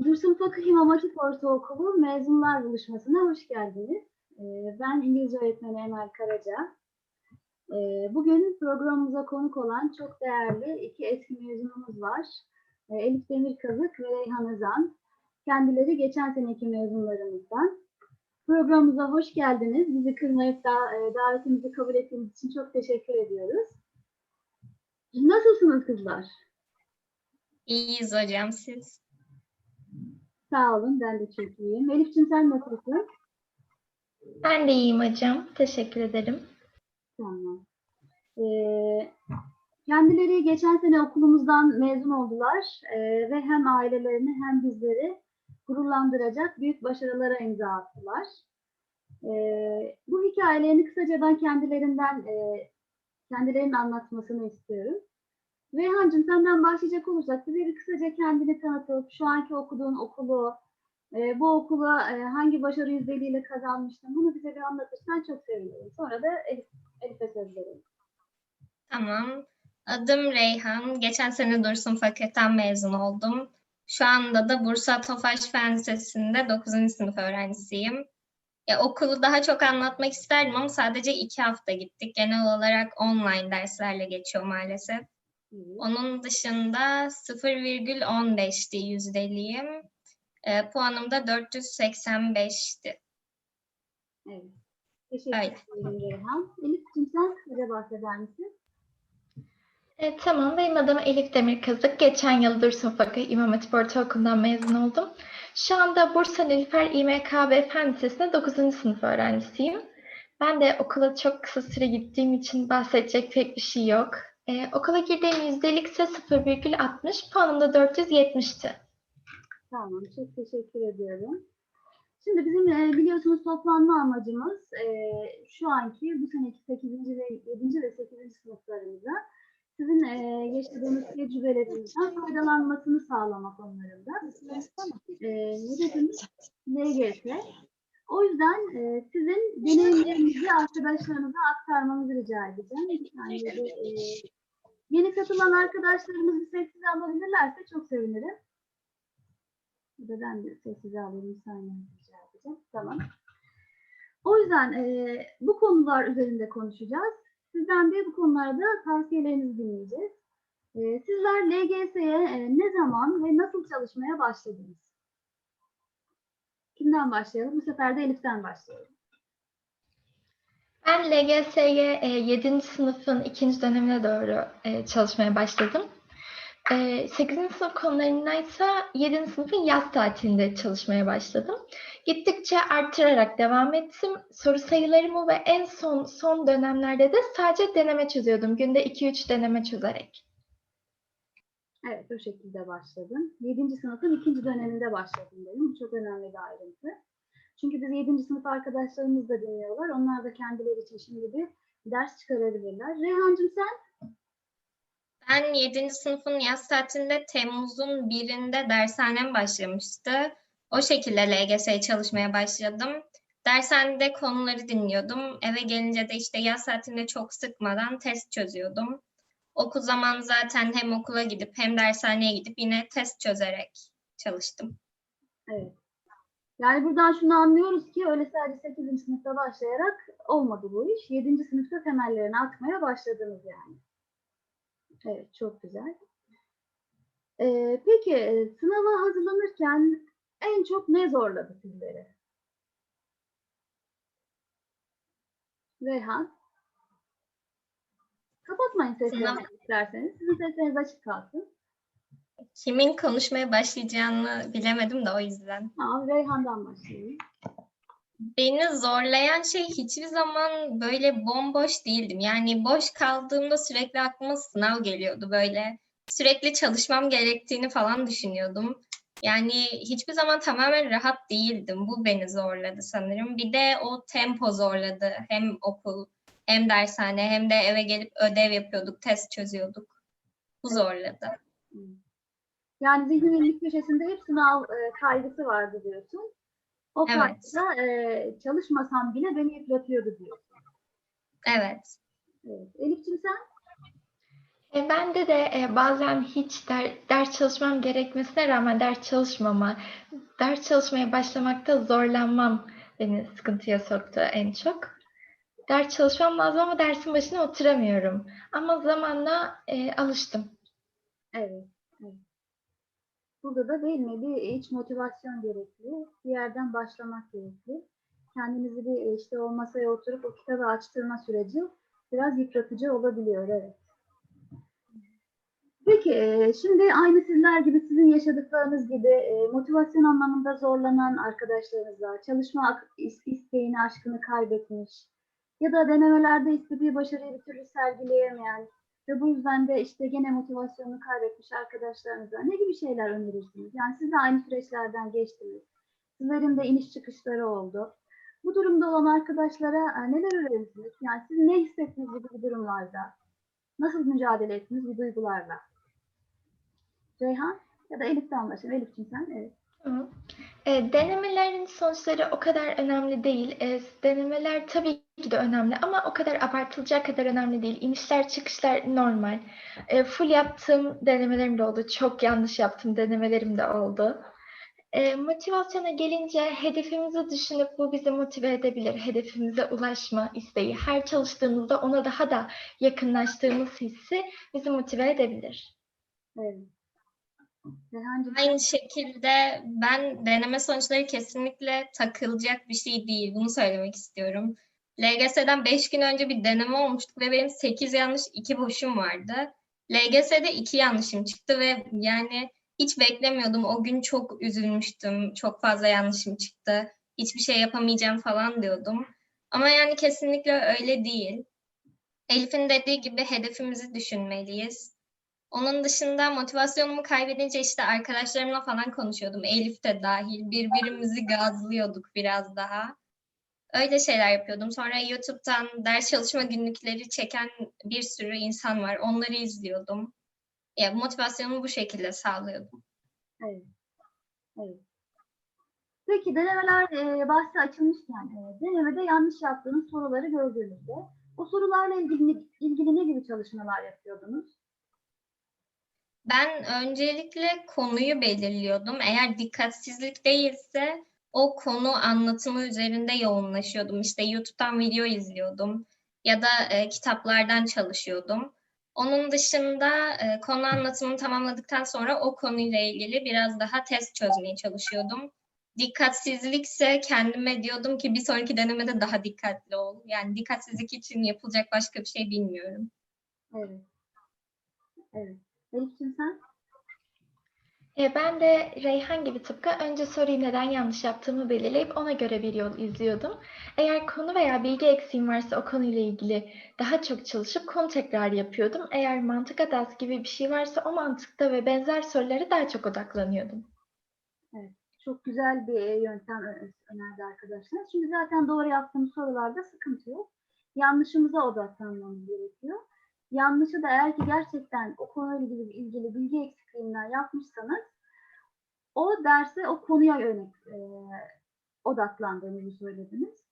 Dursun Fakih İmam Hatip Ortaokulu mezunlar buluşmasına hoş geldiniz. Ee, Ben İngilizce öğretmeni Emel Karaca. Ee, Bugün programımıza konuk olan çok değerli iki eski mezunumuz var. Ee, Elif Demirkazık ve Reyhan Özan. Kendileri geçen seneki mezunlarımızdan. Programımıza hoş geldiniz. Bizi kırmayıp da e, davetimizi kabul ettiğiniz için çok teşekkür ediyoruz. Nasılsınız kızlar? İyiyiz hocam siz. Sağ olun, ben de çok iyiyim. Elif'ciğim sen nasılsın? Ben de iyiyim hocam. Teşekkür ederim. Tamam. Ee, kendileri geçen sene okulumuzdan mezun oldular ee, ve hem ailelerini hem bizleri gururlandıracak büyük başarılara imza attılar. Ee, bu hikayelerini kısaca ben kendilerinden e, kendilerinin anlatmasını istiyorum. Reyhancığım senden başlayacak olursak bize bir kısaca kendini tanıtıp şu anki okuduğun okulu, e, bu okula e, hangi başarı yüzdeliğiyle kazanmıştın bunu bize bir anlatırsan çok sevinirim. Sonra da Elif Elif'e söz verelim. Tamam. Adım Reyhan. Geçen sene Dursun Fakir'den mezun oldum. Şu anda da Bursa Tofaş Fen Lisesi'nde 9. sınıf öğrencisiyim. Ya, okulu daha çok anlatmak isterdim ama sadece iki hafta gittik. Genel olarak online derslerle geçiyor maalesef. Onun dışında 0,15'ti yüzdeliğim. E, puanım da 485'ti. Evet. Teşekkür ederim Reyhan. Elif'ciğim sen bize bahseder misin? E, tamam, benim adım Elif Demirkazık. Geçen yıl Dursun Fakir İmam Hatip Ortaokulu'ndan mezun oldum. Şu anda Bursa Nilüfer İMKB Fen Lisesi'nde 9. sınıf öğrencisiyim. Ben de okula çok kısa süre gittiğim için bahsedecek pek bir şey yok. E, okula girdiğim yüzdelik ise 0,60, puanım da 470'ti. Tamam, çok teşekkür ediyorum. Şimdi bizim e, biliyorsunuz toplanma amacımız e, şu anki bu seneki 8. ve 7. ve 8. sınıflarımıza sizin e, yaşadığınız tecrübelerinizden faydalanmasını sağlamak onların da. E, ne dediniz? LGS. O yüzden e, sizin deneyimlerinizi arkadaşlarınıza aktarmanızı rica edeceğim. De, e, yeni katılan arkadaşlarımız bir sessiz alabilirlerse çok sevinirim. Bu da ben de sessize alayım. Bir saniye rica edeceğim. Tamam. O yüzden e, bu konular üzerinde konuşacağız. Sizden de bu konularda tavsiyelerinizi dinleyeceğiz. E, sizler LGS'ye e, ne zaman ve nasıl çalışmaya başladınız? Kimden başlayalım? Bu sefer de Elif'ten başlayalım. Ben LGS'ye e, 7. sınıfın ikinci dönemine doğru e, çalışmaya başladım. E, 8. sınıf konularına ise 7. sınıfın yaz tatilinde çalışmaya başladım. Gittikçe artırarak devam ettim. Soru sayılarımı ve en son son dönemlerde de sadece deneme çözüyordum. Günde 2-3 deneme çözerek. Evet, o şekilde başladım. 7. sınıfın ikinci döneminde başladım benim. Bu çok önemli bir ayrıntı. Çünkü biz 7. sınıf arkadaşlarımız da dinliyorlar. Onlar da kendileri için şimdi bir ders çıkarabilirler. Reyhancığım sen? Ben 7. sınıfın yaz tatilinde Temmuz'un birinde dershanem başlamıştı. O şekilde LGS'ye çalışmaya başladım. Dershanede konuları dinliyordum. Eve gelince de işte yaz tatilinde çok sıkmadan test çözüyordum. Okul zamanı zaten hem okula gidip hem dershaneye gidip yine test çözerek çalıştım. Evet. Yani buradan şunu anlıyoruz ki öyle sadece 8. sınıfta başlayarak olmadı bu iş. 7. sınıfta temellerini atmaya başladınız yani. Evet, çok güzel. Ee, peki e, sınava hazırlanırken en çok ne zorladı sizleri? Reyhan? Kapatmayın seslerinizi isterseniz. Sizin sesleriniz açık kalsın. Kimin konuşmaya başlayacağını bilemedim de o yüzden. Tamam, Reyhan'dan başlayalım. Beni zorlayan şey hiçbir zaman böyle bomboş değildim. Yani boş kaldığımda sürekli aklıma sınav geliyordu böyle. Sürekli çalışmam gerektiğini falan düşünüyordum. Yani hiçbir zaman tamamen rahat değildim. Bu beni zorladı sanırım. Bir de o tempo zorladı. Hem okul, hem dershane, hem de eve gelip ödev yapıyorduk, test çözüyorduk. Bu zorladı. Yani zihninin bir köşesinde hep sınav e, kaygısı vardı diyorsun. O Evet. kaygıda e, çalışmasam bile beni yıpratıyordu diyorsun. Evet. Evet. Elif'ciğim sen? E, bende de e, bazen hiç der- ders çalışmam gerekmesine rağmen ders çalışmama, ders çalışmaya başlamakta zorlanmam beni sıkıntıya soktu en çok. Ders çalışmam lazım ama dersin başına oturamıyorum. Ama zamanla e, alıştım. Evet, evet. Burada da değil mi bir iç motivasyon gerekli, bir yerden başlamak gerekli. Kendinizi bir işte o masaya oturup o kitabı açtırma süreci biraz yıpratıcı olabiliyor, evet. Peki, e, şimdi aynı sizler gibi sizin yaşadıklarınız gibi e, motivasyon anlamında zorlanan arkadaşlarınızla, çalışma ak- is- isteğini, aşkını kaybetmiş ya da denemelerde istediği başarıyı bir türlü sergileyemeyen ve bu yüzden de işte gene motivasyonunu kaybetmiş arkadaşlarınıza ne gibi şeyler önerirsiniz? Yani siz de aynı süreçlerden geçtiniz. Sizlerin de iniş çıkışları oldu. Bu durumda olan arkadaşlara e, neler önerirsiniz? Yani siz ne hissettiniz bu durumlarda? Nasıl mücadele ettiniz bu duygularla? Reyhan ya da Elif'ten başlayalım. Elif'ciğim sen, evet. E, denemelerin sonuçları o kadar önemli değil. E, denemeler tabii ki de önemli ama o kadar abartılacak kadar önemli değil. İnişler çıkışlar normal. E, full yaptığım denemelerim de oldu. Çok yanlış yaptığım denemelerim de oldu. E, motivasyona gelince hedefimizi düşünüp bu bizi motive edebilir. Hedefimize ulaşma isteği. Her çalıştığımızda ona daha da yakınlaştığımız hissi bizi motive edebilir. evet. Aynı şekilde ben deneme sonuçları kesinlikle takılacak bir şey değil. Bunu söylemek istiyorum. LGS'den 5 gün önce bir deneme olmuştu ve benim 8 yanlış 2 boşum vardı. LGS'de 2 yanlışım çıktı ve yani hiç beklemiyordum. O gün çok üzülmüştüm. Çok fazla yanlışım çıktı. Hiçbir şey yapamayacağım falan diyordum. Ama yani kesinlikle öyle değil. Elif'in dediği gibi hedefimizi düşünmeliyiz. Onun dışında motivasyonumu kaybedince işte arkadaşlarımla falan konuşuyordum. Elif de dahil. Birbirimizi gazlıyorduk biraz daha. Öyle şeyler yapıyordum. Sonra YouTube'dan ders çalışma günlükleri çeken bir sürü insan var. Onları izliyordum. Ya motivasyonumu bu şekilde sağlıyordum. Evet. Evet. Peki denemeler e, bahsi açılmışken e, denemede yanlış yaptığınız soruları gördüğünüzde o sorularla ilgili, ilgili ne gibi çalışmalar yapıyordunuz? Ben öncelikle konuyu belirliyordum. Eğer dikkatsizlik değilse o konu anlatımı üzerinde yoğunlaşıyordum. İşte YouTube'dan video izliyordum ya da e, kitaplardan çalışıyordum. Onun dışında e, konu anlatımını tamamladıktan sonra o konuyla ilgili biraz daha test çözmeye çalışıyordum. Dikkatsizlikse kendime diyordum ki bir sonraki denemede daha dikkatli ol. Yani dikkatsizlik için yapılacak başka bir şey bilmiyorum. Evet. Evet. Elif'ciğim sen? E, ben de Reyhan gibi tıpkı önce soruyu neden yanlış yaptığımı belirleyip ona göre bir yol izliyordum. Eğer konu veya bilgi eksiğim varsa o konuyla ilgili daha çok çalışıp konu tekrar yapıyordum. Eğer mantık hatası gibi bir şey varsa o mantıkta ve benzer sorulara daha çok odaklanıyordum. Çok güzel bir e, yöntem ö- önerdi arkadaşlar. Şimdi zaten doğru yaptığımız sorularda sıkıntı yok. Yanlışımıza odaklanmamız gerekiyor. Yanlışı da eğer ki gerçekten o konuyla ilgili, ilgili bilgi eksikliğinden yapmışsanız o derse o konuya yönelik e, odaklandığınızı söylediniz.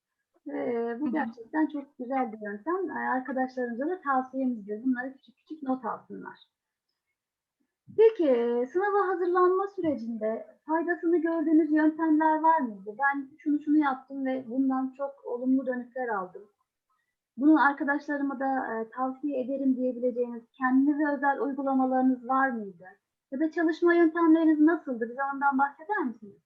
Ve bu gerçekten çok güzel bir yöntem. E, Arkadaşlarımıza da tavsiyemizdir. Bunları küçük küçük not alsınlar. Peki sınava hazırlanma sürecinde faydasını gördüğünüz yöntemler var mıydı? Ben şunu şunu yaptım ve bundan çok olumlu dönütler aldım. Bunu arkadaşlarıma da e, tavsiye ederim diyebileceğiniz kendinize özel uygulamalarınız var mıydı? Ya da çalışma yöntemleriniz nasıldı? Bize ondan bahseder misiniz?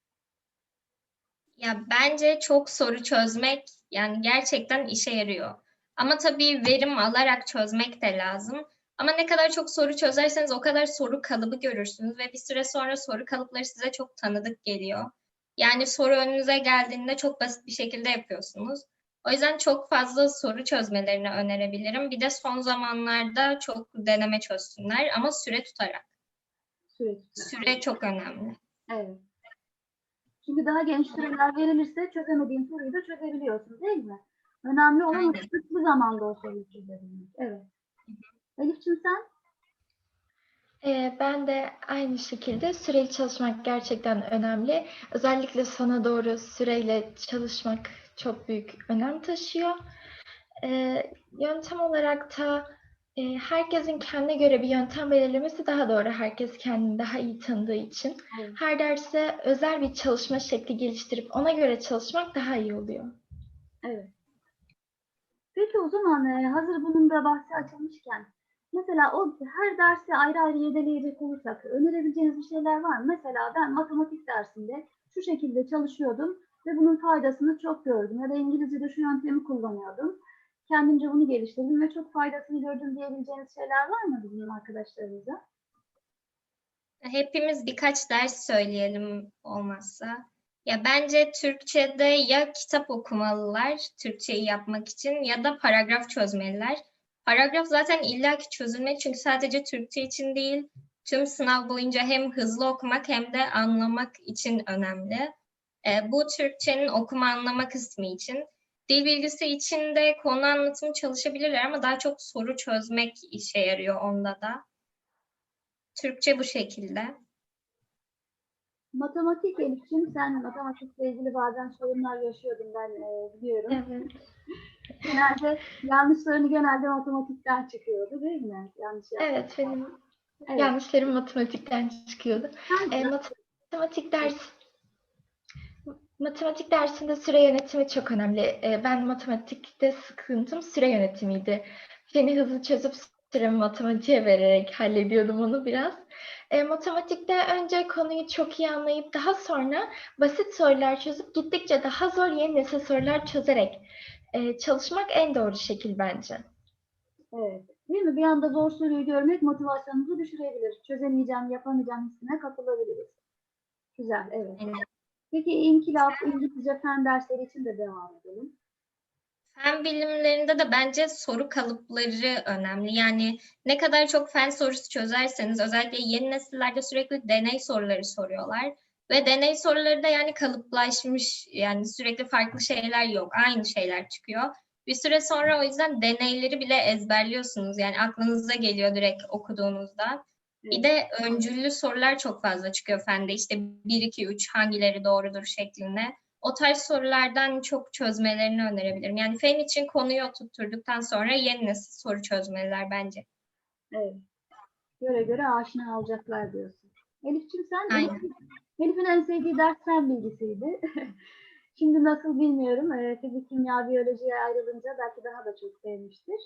Ya bence çok soru çözmek yani gerçekten işe yarıyor. Ama tabii verim alarak çözmek de lazım. Ama ne kadar çok soru çözerseniz o kadar soru kalıbı görürsünüz ve bir süre sonra soru kalıpları size çok tanıdık geliyor. Yani soru önünüze geldiğinde çok basit bir şekilde yapıyorsunuz. O yüzden çok fazla soru çözmelerini önerebilirim. Bir de son zamanlarda çok deneme çözsünler ama süre tutarak. Süreç. Süre çok önemli. Evet. Çünkü daha geniş süreler verilirse çözemediğin soruyu da çözebiliyorsun değil mi? Önemli olan kısıtlı zamanda o soruyu çözebilmek. Evet. Elif'ciğim sen? E, ben de aynı şekilde süreli çalışmak gerçekten önemli. Özellikle sona doğru süreyle çalışmak çok büyük önem taşıyor. E, yöntem olarak da herkesin kendine göre bir yöntem belirlemesi daha doğru. Herkes kendini daha iyi tanıdığı için. Evet. Her derse özel bir çalışma şekli geliştirip ona göre çalışmak daha iyi oluyor. Evet. Peki o zaman e, hazır bunun da bahsi açılmışken mesela o her dersi ayrı ayrı yedeleyecek olursak önerebileceğiniz bir şeyler var mı? Mesela ben matematik dersinde şu şekilde çalışıyordum ve bunun faydasını çok gördüm. Ya da İngilizce'de şu yöntemi kullanıyordum. Kendimce bunu geliştirdim ve çok faydasını gördüm diyebileceğiniz şeyler var mı bizim arkadaşlarımıza? Hepimiz birkaç ders söyleyelim olmazsa. Ya bence Türkçe'de ya kitap okumalılar Türkçeyi yapmak için ya da paragraf çözmeliler. Paragraf zaten illaki çözülmek çünkü sadece Türkçe için değil, tüm sınav boyunca hem hızlı okumak hem de anlamak için önemli. Ee, bu Türkçenin okuma anlama kısmı için. Dil bilgisi için de konu anlatımı çalışabilirler ama daha çok soru çözmek işe yarıyor onda da. Türkçe bu şekilde. Matematik Elif'ciğim sen matematikle ilgili bazen sorunlar yaşıyordun ben e, biliyorum. Evet. Genelde yanlışlarını genelde matematikten çıkıyordu değil mi? Yanlış. Evet, benim Evet. yanlışlarım matematikten çıkıyordu. E, mat- matematik ders matematik dersinde süre yönetimi çok önemli. E, ben matematikte sıkıntım süre yönetimiydi. Feni hızlı çözüp süremi matematiğe vererek hallediyordum onu biraz. E, matematikte önce konuyu çok iyi anlayıp daha sonra basit sorular çözüp gittikçe daha zor yeni nesil sorular çözerek e, çalışmak en doğru şekil bence. Evet. Değil mi? Bir anda zor soruyu görmek motivasyonumuzu düşürebilir. Çözemeyeceğim, yapamayacağım hissine kapılabiliriz. Güzel, evet. Aynen. Peki inkılap, İngilizce fen dersleri için de devam edelim. Fen bilimlerinde de bence soru kalıpları önemli. Yani ne kadar çok fen sorusu çözerseniz özellikle yeni nesillerde sürekli deney soruları soruyorlar. Ve deney soruları da yani kalıplaşmış yani sürekli farklı şeyler yok. Aynı şeyler çıkıyor. Bir süre sonra o yüzden deneyleri bile ezberliyorsunuz. Yani aklınıza geliyor direkt okuduğunuzda. Bir de öncüllü sorular çok fazla çıkıyor fende. İşte 1, 2, 3 hangileri doğrudur şeklinde. O tarz sorulardan çok çözmelerini önerebilirim. Yani fen için konuyu oturtturduktan sonra yeni nesil soru çözmeliler bence. Evet. Göre göre aşina olacaklar diyorsun. Elif'ciğim sen? Aynen. Elif- Elif'in en sevdiği ders fen bilgisiydi. Şimdi nasıl bilmiyorum. Ee, fizik, kimya, biyolojiye ayrılınca belki daha da çok sevmiştir.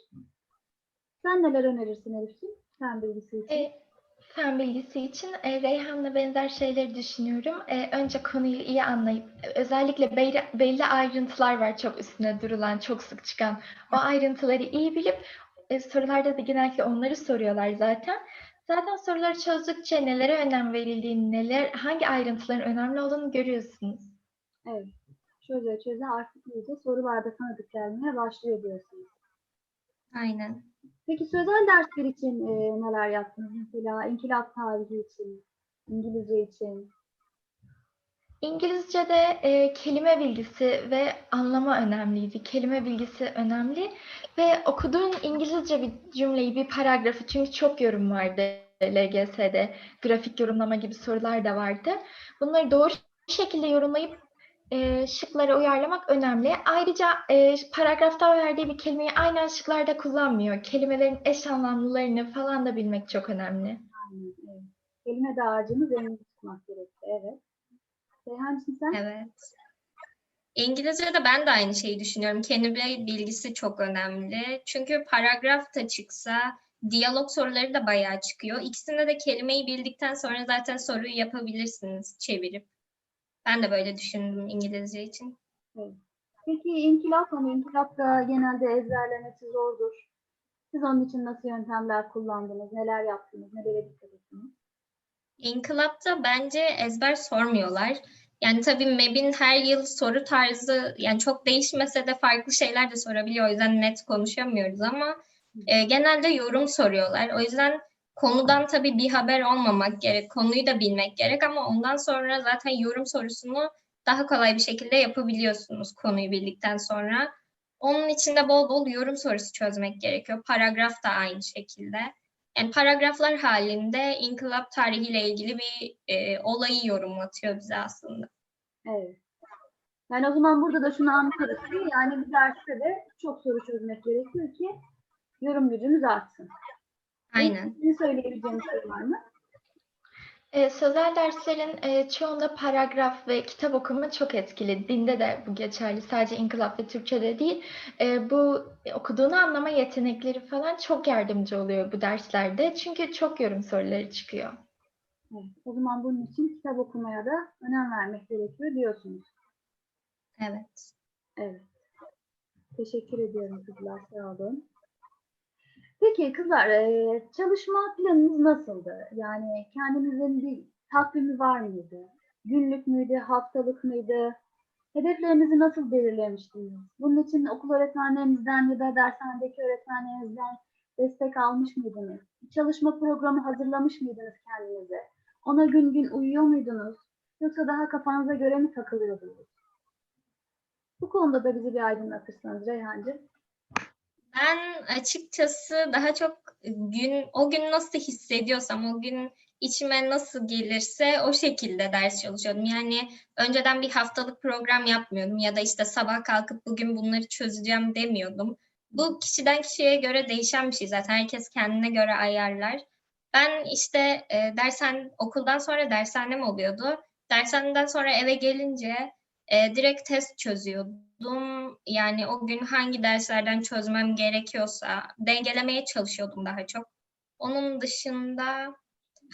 Sen neler önerirsin Elif'ciğim fen bilgisi için? E, fen bilgisi için e, Reyhan'la benzer şeyleri düşünüyorum. E, önce konuyu iyi anlayıp, e, özellikle belli, belli ayrıntılar var çok üstüne durulan, çok sık çıkan. O ayrıntıları iyi bilip, e, sorularda da genellikle onları soruyorlar zaten. Zaten soruları çözdükçe nelere önem verildiğini, neler, hangi ayrıntıların önemli olduğunu görüyorsunuz. Evet. Çöze çöze artık iyice sorularda tanıdık gelmeye başlıyor diyorsunuz. Aynen. Peki sözel dersler için e, neler yaptınız? Mesela inkılap tarihi için, İngilizce için. İngilizce'de e, kelime bilgisi ve anlama önemliydi. Kelime bilgisi önemli ve okuduğun İngilizce bir cümleyi, bir paragrafı çünkü çok yorum vardı LGS'de. Grafik yorumlama gibi sorular da vardı. Bunları doğru şekilde yorumlayıp e, şıklara uyarlamak önemli. Ayrıca e, paragrafta verdiği bir kelimeyi aynen şıklarda kullanmıyor. Kelimelerin eş anlamlılarını falan da bilmek çok önemli. Aynen, evet. Kelime dağarcığını zengin tutmak gerekli. Evet. Seyhancığım sen? Evet. İngilizce'de ben de aynı şeyi düşünüyorum. Kelime bilgisi çok önemli. Çünkü paragraf da çıksa diyalog soruları da bayağı çıkıyor. İkisinde de kelimeyi bildikten sonra zaten soruyu yapabilirsiniz çevirip. Ben de böyle düşündüm İngilizce için. Peki inkılap hani inkılap da genelde ezberlemesi zordur. Siz onun için nasıl yöntemler kullandınız? Neler yaptınız? Nelere dikkat ettiniz? İnkılap'ta bence ezber sormuyorlar. Yani tabii MEB'in her yıl soru tarzı yani çok değişmese de farklı şeyler de sorabiliyor. O yüzden net konuşamıyoruz ama e, genelde yorum soruyorlar. O yüzden konudan tabii bir haber olmamak gerek. Konuyu da bilmek gerek ama ondan sonra zaten yorum sorusunu daha kolay bir şekilde yapabiliyorsunuz konuyu bildikten sonra. Onun için de bol bol yorum sorusu çözmek gerekiyor. Paragraf da aynı şekilde. Yani paragraflar halinde inkılap tarihiyle ilgili bir e, olayı yorumlatıyor bize aslında. Evet. Yani o zaman burada da şunu anlıyoruz ki yani bir derste de çok soru çözmek gerekiyor ki yorum gücümüz artsın. Aynen. Sizin söyleyebileceğiniz şey var mı? E, sözel derslerin e, çoğunda paragraf ve kitap okuma çok etkili. Dinde de bu geçerli. Sadece inkılap ve Türkçe'de değil. E, bu okuduğunu anlama yetenekleri falan çok yardımcı oluyor bu derslerde. Çünkü çok yorum soruları çıkıyor. Evet. O zaman bunun için kitap okumaya da önem vermek gerekiyor diyorsunuz. Evet. Evet. Teşekkür ediyorum kızlar. Sağ olun. Peki kızlar, eee, çalışma planınız nasıldı? Yani kendinizin bir takvimi var mıydı? Günlük müydü, haftalık mıydı? Hedeflerinizi nasıl belirlemiştiniz? Bunun için okul öğretmenlerinizden ya da dershanedeki öğretmenlerinizden destek almış mıydınız? Çalışma programı hazırlamış mıydınız kendinize? Ona gün gün uyuyor muydunuz? Yoksa daha kafanıza göre mi takılıyordunuz? Bu konuda da bizi bir aydınlatırsanız Reyhancığım. Ben açıkçası daha çok gün o gün nasıl hissediyorsam o gün içime nasıl gelirse o şekilde ders çalışıyordum. Yani önceden bir haftalık program yapmıyordum ya da işte sabah kalkıp bugün bunları çözeceğim demiyordum. Bu kişiden kişiye göre değişen bir şey zaten. Herkes kendine göre ayarlar. Ben işte e, dersen okuldan sonra dershanem oluyordu. Dershaneden sonra eve gelince e, direkt test çözüyordum. Yani o gün hangi derslerden çözmem gerekiyorsa dengelemeye çalışıyordum daha çok. Onun dışında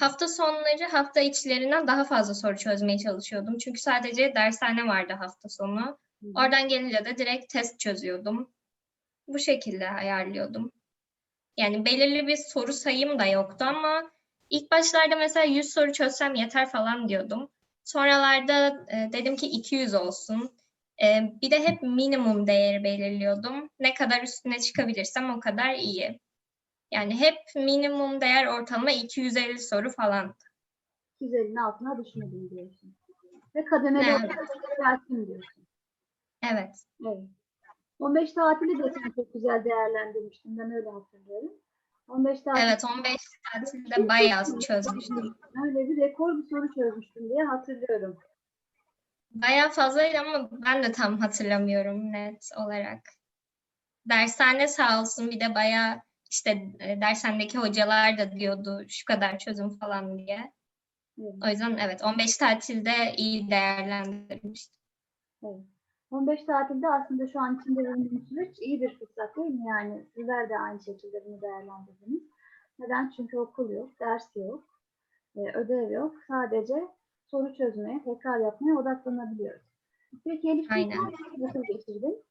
hafta sonları hafta içlerinden daha fazla soru çözmeye çalışıyordum. Çünkü sadece dershane vardı hafta sonu. Oradan gelince de direkt test çözüyordum. Bu şekilde ayarlıyordum. Yani belirli bir soru sayım da yoktu ama ilk başlarda mesela 100 soru çözsem yeter falan diyordum. Sonralarda e, dedim ki 200 olsun. E, bir de hep minimum değeri belirliyordum. Ne kadar üstüne çıkabilirsem o kadar iyi. Yani hep minimum değer ortalama 250 soru falan. 250'nin altına düşmedim diyorsun. Ve kademeli Evet. olarak diyorsun. Evet. Evet. 15 tatili de sen çok güzel değerlendirmiştin. Ben öyle hatırlıyorum. 15 tatil Evet 15 tatilde bayağı çözmüştüm. öyle bir rekor bir soru çözmüştüm diye hatırlıyorum. Bayağı fazlaydı ama ben de tam hatırlamıyorum net olarak. Dershane sağ olsun bir de bayağı işte e, dershanedeki hocalar da diyordu şu kadar çözüm falan diye. Evet. O yüzden evet 15 tatilde iyi değerlendirmiştim. Evet. 15 tatilde aslında şu an içinde bulunduğumuz süreç iyi bir fırsat değil mi? Yani sizler de aynı şekilde bunu değerlendirdiniz. Neden? Çünkü okul yok, ders yok, e, ödev yok. Sadece soru çözmeye, tekrar yapmaya odaklanabiliyoruz. Peki Elif, nasıl geçirdin?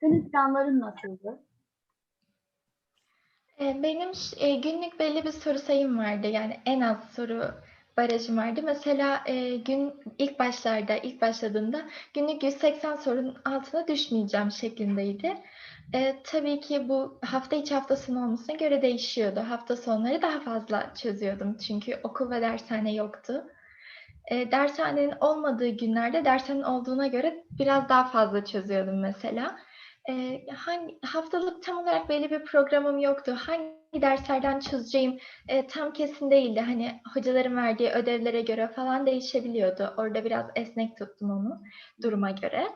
Senin planların nasıldı? E, Benim e, günlük belli bir soru sayım vardı. Yani en az soru barajım vardı. Mesela e, gün ilk başlarda, ilk başladığımda günlük 180 sorunun altına düşmeyeceğim şeklindeydi. E, tabii ki bu hafta içi hafta sonu olmasına göre değişiyordu. Hafta sonları daha fazla çözüyordum. Çünkü okul ve dershane yoktu. E, dershanenin olmadığı günlerde dershanenin olduğuna göre biraz daha fazla çözüyordum mesela. Eee, hangi haftalık tam olarak belli bir programım yoktu. Hangi derslerden çözeceğim eee, tam kesin değildi. Hani hocaların verdiği ödevlere göre falan değişebiliyordu. Orada biraz esnek tuttum onu duruma göre.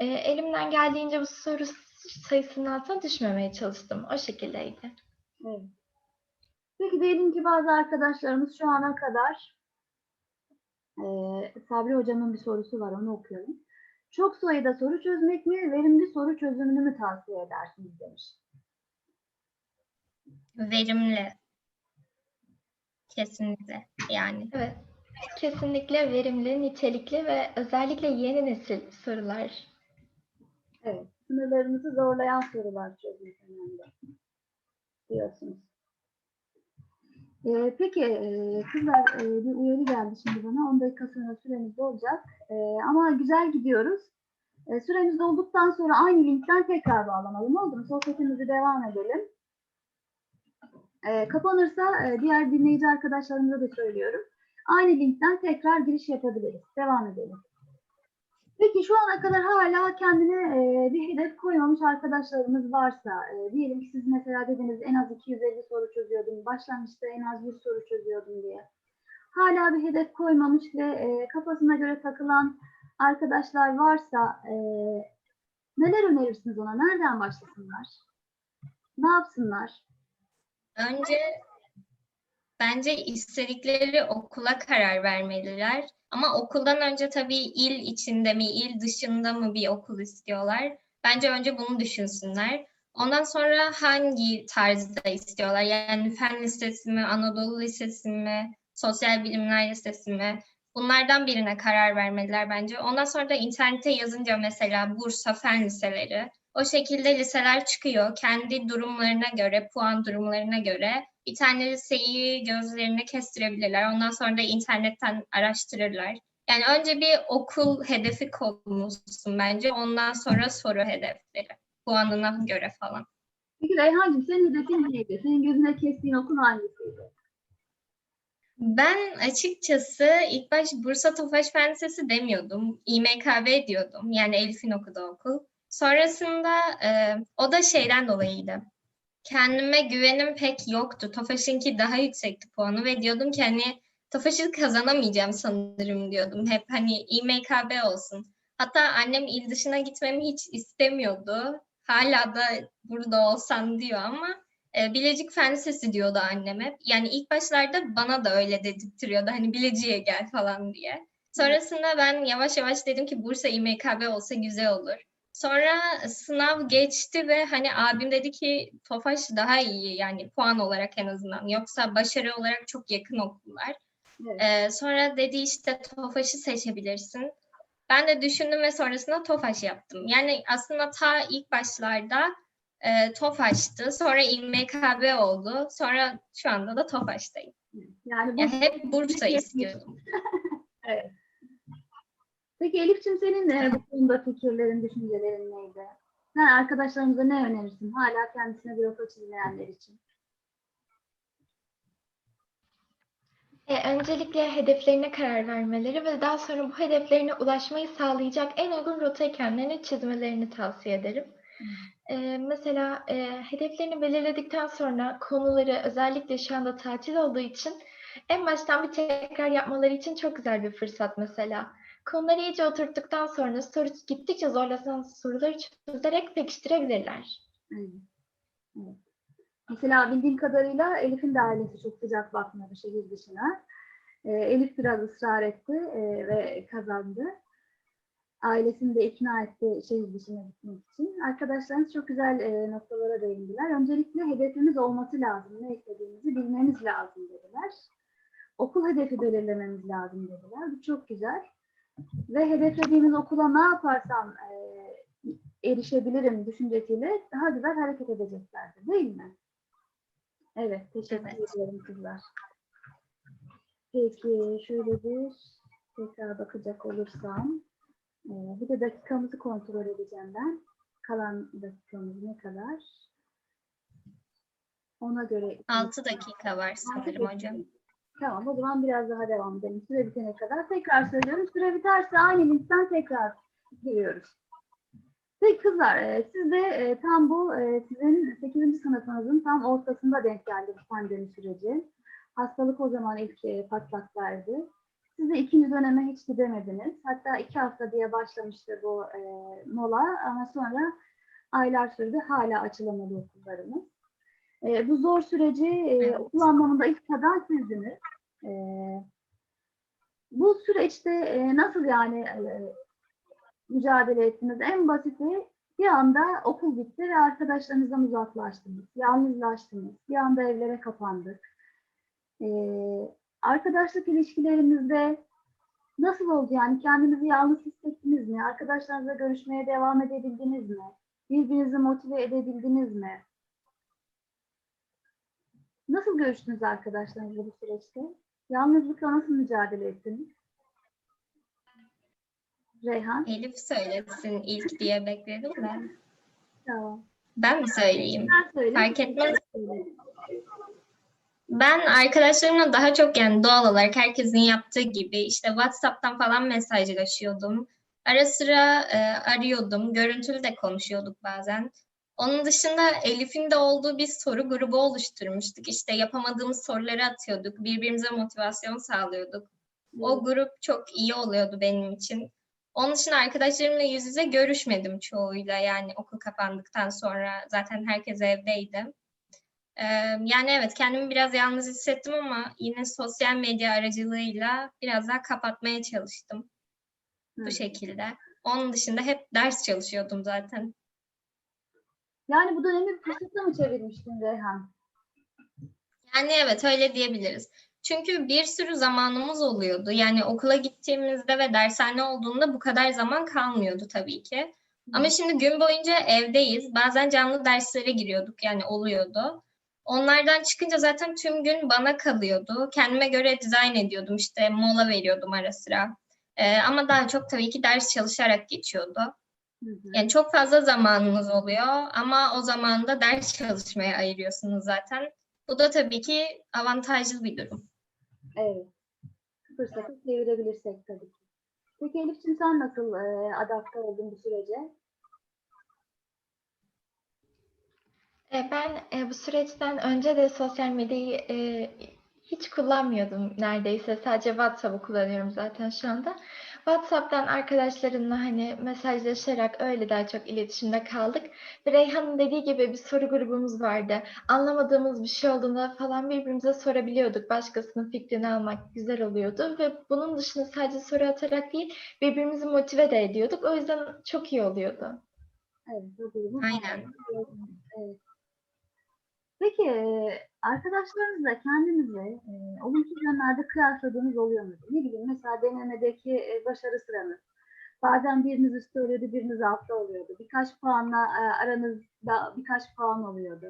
Eee, elimden geldiğince bu soru sayısının altına düşmemeye çalıştım. O şekildeydi. Evet. Peki diyelim ki bazı arkadaşlarımız şu ana kadar eee Sabri Hocam'ın bir sorusu var, onu okuyorum. Çok sayıda soru çözmek mi, verimli soru çözümünü mü tavsiye edersiniz demiş. Verimli. Kesinlikle yani. Evet. Kesinlikle verimli, nitelikli ve özellikle yeni nesil sorular Evet, sınırlarımızı zorlayan sorular çözmek önemli diyorsunuz. Ee, peki e, kızlar e, bir uyarı geldi şimdi bana. 10 dakika sonra süremiz olacak. E, ama güzel gidiyoruz. E, süremiz dolduktan sonra aynı linkten tekrar bağlanalım. Oldu mu? Sohbetimize devam edelim. E, kapanırsa e, diğer dinleyici arkadaşlarımıza da söylüyorum. Aynı linkten tekrar giriş yapabiliriz. Devam edelim. Peki şu ana kadar hala kendine e, bir hedef koymamış arkadaşlarımız varsa, e, diyelim ki siz mesela dediniz en az 250 soru çözüyordum, başlangıçta en az 100 soru çözüyordum diye. Hala bir hedef koymamış ve e, kafasına göre takılan arkadaşlar varsa e, neler önerirsiniz ona? Nereden başlasınlar? Ne yapsınlar? Önce bence istedikleri okula karar vermeliler. Ama okuldan önce tabii il içinde mi, il dışında mı bir okul istiyorlar? Bence önce bunu düşünsünler. Ondan sonra hangi tarzda istiyorlar? Yani Fen Lisesi mi, Anadolu Lisesi mi, Sosyal Bilimler Lisesi mi? Bunlardan birine karar vermeliler bence. Ondan sonra da internete yazınca mesela Bursa Fen Liseleri, o şekilde liseler çıkıyor. Kendi durumlarına göre, puan durumlarına göre bir tane liseyi gözlerine kestirebilirler. Ondan sonra da internetten araştırırlar. Yani önce bir okul hedefi konulsun bence. Ondan sonra soru hedefleri. Puanına göre falan. Peki Reyhancığım senin hedefin neydi? Senin gözüne kestiğin okul hangisiydi? Ben açıkçası ilk baş Bursa Tofaş Fen Lisesi demiyordum. İMKB diyordum. Yani Elif'in okuduğu okul. Sonrasında e, o da şeyden dolayıydı. Kendime güvenim pek yoktu. Tofaş'ınki daha yüksekti puanı ve diyordum ki hani Tofaş'ı kazanamayacağım sanırım diyordum. Hep hani İMKB olsun. Hatta annem il dışına gitmemi hiç istemiyordu. Hala da burada olsam diyor ama e, Bilecik Fen Lisesi diyordu annem hep. Yani ilk başlarda bana da öyle dedirtiyordu. Hani Bilecik'e gel falan diye. Sonrasında ben yavaş yavaş dedim ki Bursa İMKB olsa güzel olur. Sonra sınav geçti ve hani abim dedi ki Tofaş daha iyi yani puan olarak en azından. Yoksa başarı olarak çok yakın okullar. Evet. Ee, sonra dedi işte Tofaş'ı seçebilirsin. Ben de düşündüm ve sonrasında Tofaş yaptım. Yani aslında ta ilk başlarda e, Tofaş'tı. Sonra İMKB oldu. Sonra şu anda da Tofaş'tayım. Yani bu Yani hep Bursa istiyordum. Peki Elif'ciğim senin e, bu konuda fikirlerin, düşüncelerin neydi? Sen arkadaşlarımıza ne önerirsin? Hala kendisine bir okul çizmeyenler için. E, öncelikle hedeflerine karar vermeleri ve daha sonra bu hedeflerine ulaşmayı sağlayacak en uygun rotayı kendilerine çizmelerini tavsiye ederim. E, mesela e, hedeflerini belirledikten sonra konuları özellikle şu anda tatil olduğu için en baştan bir tekrar yapmaları için çok güzel bir fırsat mesela. Konuları iyice oturttuktan sonra soru gittikçe zorlasan soruları çözerek pekiştirebilirler. Evet. Mesela bildiğim kadarıyla Elif'in de ailesi çok sıcak bakmadı şehir dışına. E, Elif biraz ısrar etti e, ve kazandı. Ailesini de ikna etti şehir dışına gitmek için. Arkadaşlarımız çok güzel e, noktalara değindiler. Öncelikle hedefimiz olması lazım. Ne istediğimizi bilmemiz lazım dediler. Okul hedefi belirlememiz lazım dediler. Bu çok güzel. Ve hedeflediğimiz okula ne yaparsam e, erişebilirim düşüncesiyle daha güzel hareket edeceklerdir değil mi? Evet, teşekkür Evet. ederim kızlar. Peki, şöyle bir tekrar bakacak olursam, e, bir de dakikamızı kontrol edeceğim ben. Kalan dakikamız ne kadar? Ona göre... 6 dakika var sanırım dakika. hocam. Tamam o zaman biraz daha devam edelim. Süre bitene kadar. Tekrar söylüyorum. Süre biterse aynı linkten tekrar giriyoruz. Peki kızlar e, siz de e, tam bu e, sizin 8. sınıfınızın tam ortasında denk geldi bu pandemi süreci. Hastalık o zaman ilk e, patlak verdi. Siz de ikinci döneme hiç gidemediniz. Hatta iki hafta diye başlamıştı bu e, mola ama sonra aylar sürdü hala açılamadı okullarımız. E, bu zor süreci e, okul anlamında ilk tadan sizdiniz. E, bu süreçte e, nasıl yani e, mücadele ettiniz? En basiti bir anda okul bitti ve arkadaşlarınızdan uzaklaştınız, yalnızlaştınız, bir anda evlere kapandık. E, arkadaşlık ilişkilerinizde nasıl oldu yani kendinizi yalnız hissettiniz mi? Arkadaşlarınızla görüşmeye devam edebildiniz mi? Birbirinizi motive edebildiniz mi? Nasıl görüştünüz arkadaşlarınızla bu süreçte? Yalnızlıkla nasıl mücadele ettiniz? Reyhan? Elif söylesin ilk diye bekledim de. Tamam. Ben mi söyleyeyim? Sen söyle. Fark etmez. Ben arkadaşlarımla daha çok yani doğal olarak herkesin yaptığı gibi işte WhatsApp'tan falan mesajlaşıyordum. Ara sıra e, arıyordum. Görüntülü de konuşuyorduk bazen. Onun dışında Elif'in de olduğu bir soru grubu oluşturmuştuk. İşte yapamadığımız soruları atıyorduk. Birbirimize motivasyon sağlıyorduk. O grup çok iyi oluyordu benim için. Onun dışında arkadaşlarımla yüz yüze görüşmedim çoğuyla yani okul kapandıktan sonra zaten herkes evdeydi. Ee, yani evet kendimi biraz yalnız hissettim ama yine sosyal medya aracılığıyla biraz daha kapatmaya çalıştım bu şekilde. Onun dışında hep ders çalışıyordum zaten. Yani bu dönemi bir fırsata mı çevirmiştin Reyhan? Yani evet öyle diyebiliriz. Çünkü bir sürü zamanımız oluyordu. Yani okula gittiğimizde ve dershane olduğunda bu kadar zaman kalmıyordu tabii ki. Ama şimdi gün boyunca evdeyiz. Bazen canlı derslere giriyorduk yani oluyordu. Onlardan çıkınca zaten tüm gün bana kalıyordu. Kendime göre dizayn ediyordum işte mola veriyordum ara sıra. Ee, ama daha çok tabii ki ders çalışarak geçiyordu. Hı hı. Yani çok fazla zamanınız oluyor ama o zaman da ders çalışmaya ayırıyorsunuz zaten. Bu da tabii ki avantajlı bir durum. Evet. Fırsatı çevirebilirsek tabii ki. Peki Elif'ciğim sen nasıl e, adapte oldun bu sürece? E, Ben e, bu süreçten önce de sosyal medyayı e, hiç kullanmıyordum neredeyse. Sadece WhatsApp'ı kullanıyorum zaten şu anda. WhatsApp'tan arkadaşlarımla hani mesajlaşarak öyle daha çok iletişimde kaldık. Ve Reyhan'ın dediği gibi bir soru grubumuz vardı. Anlamadığımız bir şey olduğunda falan birbirimize sorabiliyorduk. Başkasının fikrini almak güzel oluyordu ve bunun dışında sadece soru atarak değil, birbirimizi motive de ediyorduk. O yüzden çok iyi oluyordu. Evet, bu Aynen. Evet. Peki arkadaşlarınızla kendinizi e, olumsuz yönlerde kıyasladığınız oluyor mu? Ne bileyim mesela denemedeki e, başarı sıranız. Bazen biriniz üstte oluyordu, biriniz altta oluyordu. Birkaç puanla e, aranızda birkaç puan oluyordu.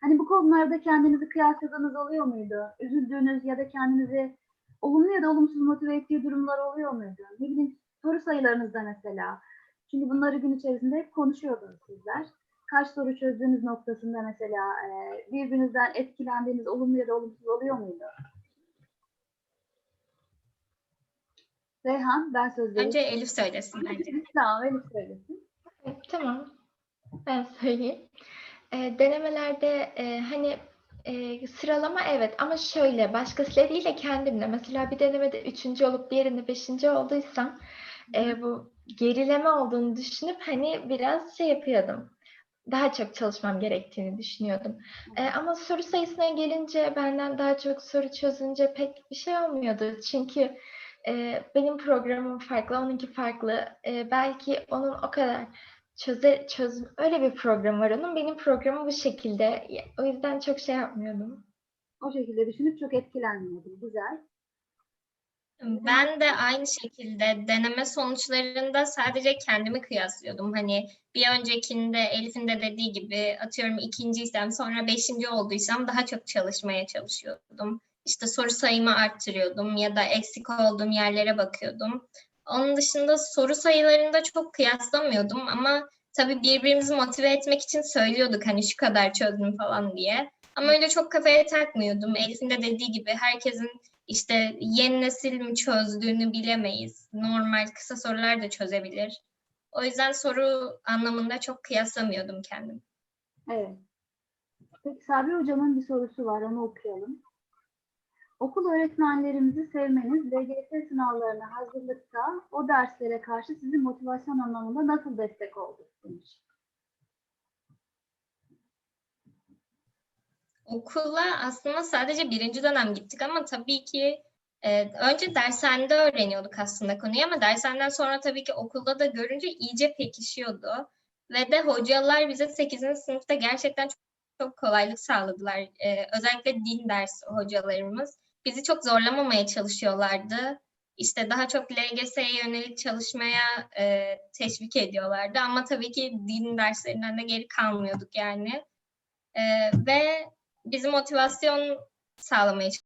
Hani bu konularda kendinizi kıyasladığınız oluyor muydu? Üzüldüğünüz ya da kendinizi olumlu ya da olumsuz motive ettiği durumlar oluyor muydu? Ne bileyim soru sayılarınızda mesela. Çünkü bunları gün içerisinde hep konuşuyordunuz sizler kaç soru çözdüğünüz noktasında mesela e, birbirinizden etkilendiğiniz olumlu ya da olumsuz oluyor muydu? Reyhan, ben sözleri... Önce Elif söylesin bence. Tamam, Elif söylesin. Evet, Tamam. Ben söyleyeyim. Ee, denemelerde e, hani e, sıralama evet ama şöyle başkasıyla değil de kendimle. Mesela bir denemede üçüncü olup diğerinde beşinci olduysam e, bu gerileme olduğunu düşünüp hani biraz şey yapıyordum. Daha çok çalışmam gerektiğini düşünüyordum. E, ama soru sayısına gelince benden daha çok soru çözünce pek bir şey olmuyordu. Çünkü e, benim programım farklı, onunki farklı. E, belki onun o kadar çöze, çöz, öyle bir program var onun. Benim programım bu şekilde. O yüzden çok şey yapmıyordum. O şekilde düşünüp çok etkilenmiyordum. Güzel. Ben de aynı şekilde deneme sonuçlarında sadece kendimi kıyaslıyordum. Hani bir öncekinde Elif'in de dediği gibi atıyorum ikinciysem sonra beşinci olduysam daha çok çalışmaya çalışıyordum. İşte soru sayımı arttırıyordum ya da eksik olduğum yerlere bakıyordum. Onun dışında soru sayılarında çok kıyaslamıyordum ama tabii birbirimizi motive etmek için söylüyorduk hani şu kadar çözdüm falan diye. Ama öyle çok kafaya takmıyordum. Elif'in de dediği gibi herkesin işte yeni nesil mi çözdüğünü bilemeyiz. Normal kısa sorular da çözebilir. O yüzden soru anlamında çok kıyaslamıyordum kendimi. Evet. Peki Sabri Hocam'ın bir sorusu var. Onu okuyalım. Okul öğretmenlerimizi sevmeniz LGS sınavlarına hazırlıkta o derslere karşı sizin motivasyon anlamında nasıl destek oldu? Demiş. Okula aslında sadece birinci dönem gittik ama tabii ki e, önce dershanede öğreniyorduk aslında konuyu ama dershaneden sonra tabii ki okulda da görünce iyice pekişiyordu. Ve de hocalar bize 8. sınıfta gerçekten çok, çok kolaylık sağladılar. E, özellikle din dersi hocalarımız bizi çok zorlamamaya çalışıyorlardı. İşte daha çok LGS'ye yönelik çalışmaya e, teşvik ediyorlardı ama tabii ki din derslerinden de geri kalmıyorduk yani. E, ve bizi motivasyon sağlamaya